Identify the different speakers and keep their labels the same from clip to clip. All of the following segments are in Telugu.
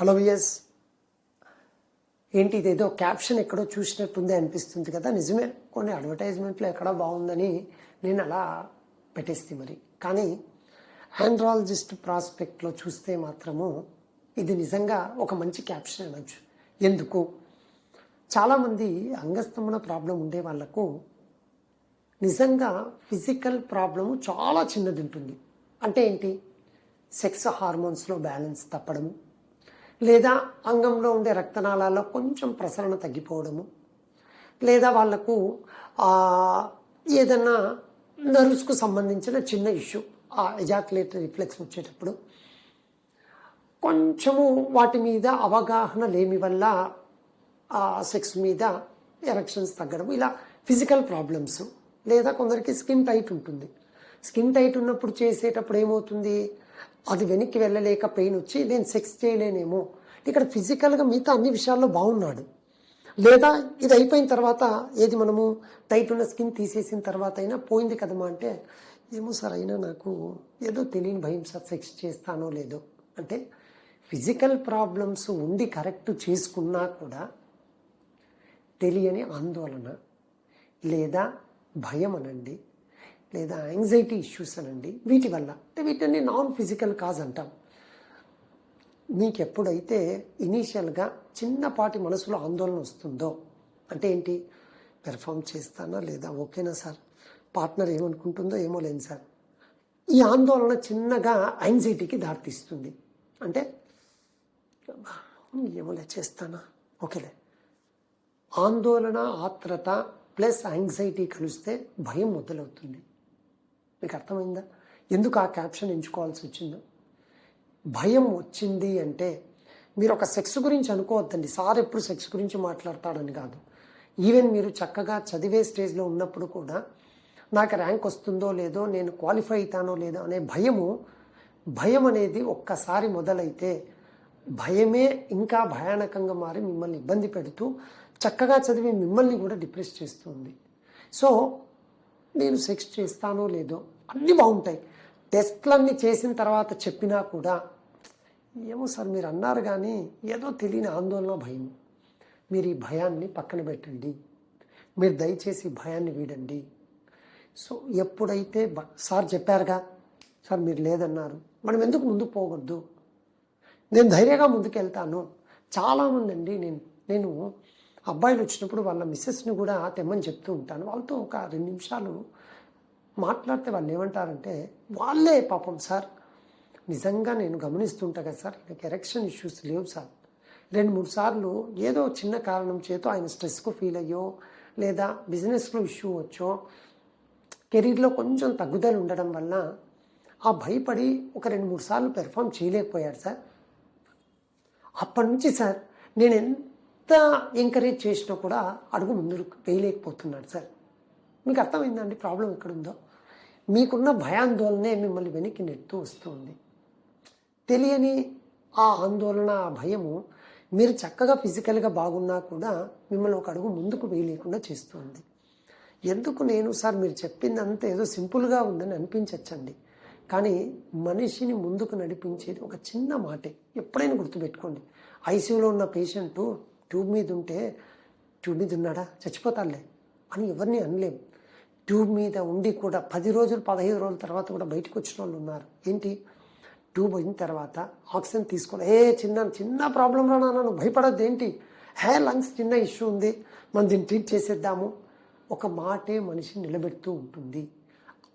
Speaker 1: Hello VS. ఏంటి ఇదేదో క్యాప్షన్ ఎక్కడో చూసినట్టుంది అనిపిస్తుంది కదా. నిజమే కొన్ని అడ్వర్టైజ్మెంట్లో ఎక్కడో బాగుందని నేను అలా పెట్టేస్తే మరి. కానీ ఆండ్రాలజిస్ట్ ప్రాస్పెక్ట్లో చూస్తే మాత్రము ఇది నిజంగా ఒక మంచి క్యాప్షన్ అనొచ్చు. ఎందుకు? చాలామంది అంగస్తంభన ప్రాబ్లం ఉండే వాళ్ళకు నిజంగా ఫిజికల్ ప్రాబ్లము చాలా చిన్నది ఉంటుంది. అంటే ఏంటి? సెక్స్ హార్మోన్స్లో బ్యాలెన్స్ తప్పడము లేదా అంగంలో ఉండే రక్తనాళాల్లో కొంచెం ప్రసరణ తగ్గిపోవడము లేదా వాళ్ళకు ఏదన్నా నర్వ్స్కు సంబంధించిన చిన్న ఇష్యూ ఆ ఎజాకులేటరీ రిఫ్లెక్స్ వచ్చేటప్పుడు కొంచెము వాటి మీద అవగాహన లేమి వల్ల ఆ సెక్స్ మీద ఎరక్షన్స్ తగ్గడం ఇలా ఫిజికల్ ప్రాబ్లమ్స్ లేదా కొందరికి స్కిన్ టైట్ ఉంటుంది. స్కిన్ టైట్ ఉన్నప్పుడు చేసేటప్పుడు ఏమవుతుంది? అది వెనక్కి వెళ్ళలేక పెయిన్ వచ్చి నేను సెక్స్ చేయలేనేమో. ఇక్కడ ఫిజికల్గా మిగతా అన్ని విషయాల్లో బాగున్నాడు లేదా ఇది అయిపోయిన తర్వాత ఏది మనము టైట్ ఉన్న స్కిన్ తీసేసిన తర్వాత అయినా పోయింది కదమ్మా అంటే ఏమో సార్ అయినా నాకు ఏదో తెలియని భయం సార్ సెక్స్ చేస్తానో లేదో. అంటే ఫిజికల్ ప్రాబ్లమ్స్ ఉండి కరెక్ట్ చేసుకున్నా కూడా తెలియని ఆందోళన లేదా భయం అనండి. లేదా యాంగ్జైటీ ఇష్యూస్ అనండి వీటి వల్ల. అంటే వీటిని నాన్ ఫిజికల్ కాజ్ అంటాం. మీకు ఎప్పుడైతే ఇనీషియల్గా చిన్నపాటి మనసులో ఆందోళన వస్తుందో అంటే ఏంటి? పెర్ఫామ్ చేస్తానా లేదా? ఓకేనా సార్? పార్ట్నర్ ఏమనుకుంటుందో ఏమో లేని సార్. ఈ ఆందోళన చిన్నగా యాంగ్జైటీకి దారితీస్తుంది. అంటే ఏమోలే చేస్తానా? ఓకేలే. ఆందోళన ఆత్రత ప్లస్ యాంగ్జైటీ కలిస్తే భయం మొదలవుతుంది. మీకు అర్థమైందా? ఎందుకు ఆ క్యాప్షన్ ఎంచుకోవాల్సి వచ్చిందో? భయం వచ్చింది అంటే మీరు ఒక సెక్స్ గురించి అనుకోవద్దండి. సార్ ఎప్పుడు సెక్స్ గురించి మాట్లాడతాడని కాదు. ఈవెన్ మీరు చక్కగా చదివే స్టేజ్లో ఉన్నప్పుడు కూడా నాకు ర్యాంక్ వస్తుందో లేదో నేను క్వాలిఫై అవుతానో లేదో అనే భయము భయం అనేది ఒక్కసారి మొదలైతే భయమే ఇంకా భయానకంగా మారి మిమ్మల్ని ఇబ్బంది పెడుతూ చక్కగా చదివి మిమ్మల్ని కూడా డిప్రెస్ చేస్తుంది. సో నేను సెక్స్ చేస్తానో లేదో అన్నీ బాగుంటాయి. టెస్ట్లన్నీ చేసిన తర్వాత చెప్పినా కూడా ఏమో సార్ మీరు అన్నారు కానీ ఏదో తెలియని ఆందోళన భయం. మీరు ఈ భయాన్ని పక్కన పెట్టండి. మీరు దయచేసి భయాన్ని వీడండి. సో ఎప్పుడైతే బ- సార్ చెప్పారుగా సార్ మీరు లేదన్నారు మనం ఎందుకు ముందుకు పోకూడదు నేను ధైర్యంగా ముందుకెళ్తాను. చాలామంది అండి నేను నేను అబ్బాయిలు వచ్చినప్పుడు వాళ్ళ మిస్సెస్ని కూడా తెమ్మని చెప్తూ ఉంటాను. వాళ్ళతో ఒక రెండు నిమిషాలు మాట్లాడితే వాళ్ళు ఏమంటారంటే వాళ్ళే పాపం సార్ నిజంగా నేను గమనిస్తుంటా కదా సార్ నాకు ఎరెక్షన్ ఇష్యూస్ లేవు సార్. రెండు మూడు సార్లు ఏదో చిన్న కారణం చేత ఆయన స్ట్రెస్కు ఫీల్ అయ్యో లేదా బిజినెస్లో ఇష్యూ వచ్చో కెరీర్లో కొంచెం తగ్గుదల ఉండడం వల్ల ఆ భయపడి ఒక రెండు మూడు సార్లు పెర్ఫామ్ చేయలేకపోయాడు సార్. అప్పటి నుంచి సార్ నేను ఎంత ఎంత ఎంకరేజ్ చేసినా కూడా అడుగు ముందు వేయలేకపోతున్నాడు సార్. మీకు అర్థమైందండి ప్రాబ్లం ఎక్కడుందో? మీకున్న భయాందోళనే మిమ్మల్ని వెనక్కి నెడుతూ వస్తుంది. తెలియని ఆ ఆందోళన ఆ భయము మీరు చక్కగా ఫిజికల్గా బాగున్నా కూడా మిమ్మల్ని ఒక అడుగు ముందుకు వేయలేకుండా చేస్తుంది. ఎందుకు నేను సార్ మీరు చెప్పిందంతా ఏదో సింపుల్గా ఉందని అనిపించచ్చండి. కానీ మనిషిని ముందుకు నడిపించేది ఒక చిన్న మాటే. ఎప్పుడైనా గుర్తుపెట్టుకోండి. ఐసీయూలో ఉన్న పేషెంటు ట్యూబ్ మీద ఉంటే ట్యూబ్ మీద ఉన్నాడా? చచ్చిపోతాడులే అని ఎవరిని అనలేం ట్యూబ్ మీద ఉండి కూడా పది రోజులు పదహైదు రోజుల తర్వాత కూడా బయటకు వచ్చిన వాళ్ళు ఉన్నారు. ఏంటి? ట్యూబ్ అయిన తర్వాత ఆక్సిజన్ తీసుకోవాలి. ఏ చిన్న చిన్న ప్రాబ్లంలో నన్ను భయపడద్దు. ఏంటి? హే లంగ్స్ చిన్న ఇష్యూ ఉంది. మనం దీన్ని ట్రీట్ చేసేద్దాము. ఒక మాటే మనిషిని నిలబెడుతూ ఉంటుంది.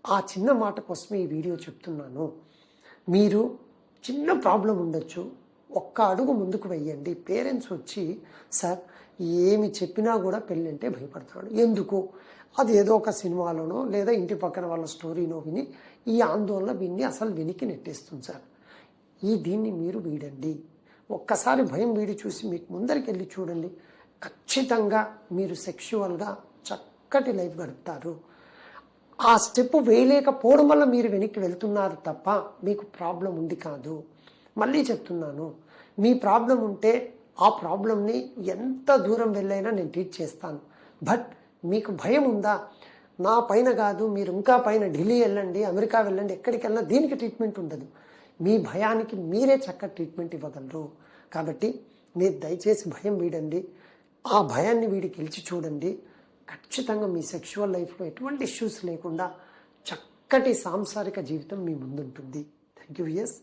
Speaker 1: ఆ చిన్న మాట కోసమే ఈ వీడియో చెప్తున్నాను. మీరు చిన్న ప్రాబ్లం ఉండొచ్చు. ఒక్క అడుగు ముందుకు వెయ్యండి. పేరెంట్స్ వచ్చి సార్ ఏమి చెప్పినా కూడా పెళ్ళంటే భయపడుతున్నాడు ఎందుకు? అది ఏదో ఒక సినిమాలోనో లేదా ఇంటి పక్కన వాళ్ళ స్టోరీనో విని ఈ ఆందోళన విని అసలు వెనక్కి నెట్టేస్తుంది సార్. ఈ దీన్ని మీరు వీడండి. ఒక్కసారి భయం వీడి చూసి మీకు ముందరికి వెళ్ళి చూడండి. ఖచ్చితంగా మీరు సెక్షువల్గా చక్కటి లైఫ్ గడుపుతారు. ఆ స్టెప్ వేయలేకపోవడం వల్ల మీరు వెనక్కి వెళ్తున్నారు తప్ప మీకు ప్రాబ్లం ఉంది కాదు. మళ్ళీ చెప్తున్నాను. మీ ప్రాబ్లం ఉంటే ఆ ప్రాబ్లంని ఎంత దూరం వెళ్ళైనా నేను ట్రీట్ చేస్తాను. బట్ మీకు భయం ఉందా? నా పైన కాదు మీరు ఇంకా పైన ఢిల్లీ వెళ్ళండి అమెరికా వెళ్ళండి ఎక్కడికి వెళ్ళినా దీనికి ట్రీట్మెంట్ ఉండదు. మీ భయానికి మీరే చక్క ట్రీట్మెంట్ ఇవ్వగలరు. కాబట్టి మీరు దయచేసి భయం వీడండి. ఆ భయాన్ని వీడి గెలిచి చూడండి. ఖచ్చితంగా మీ సెక్షువల్ లైఫ్లో ఎటువంటి ఇష్యూస్ లేకుండా చక్కటి సాంసారిక జీవితం మీ ముందుంటుంది. Thank you yes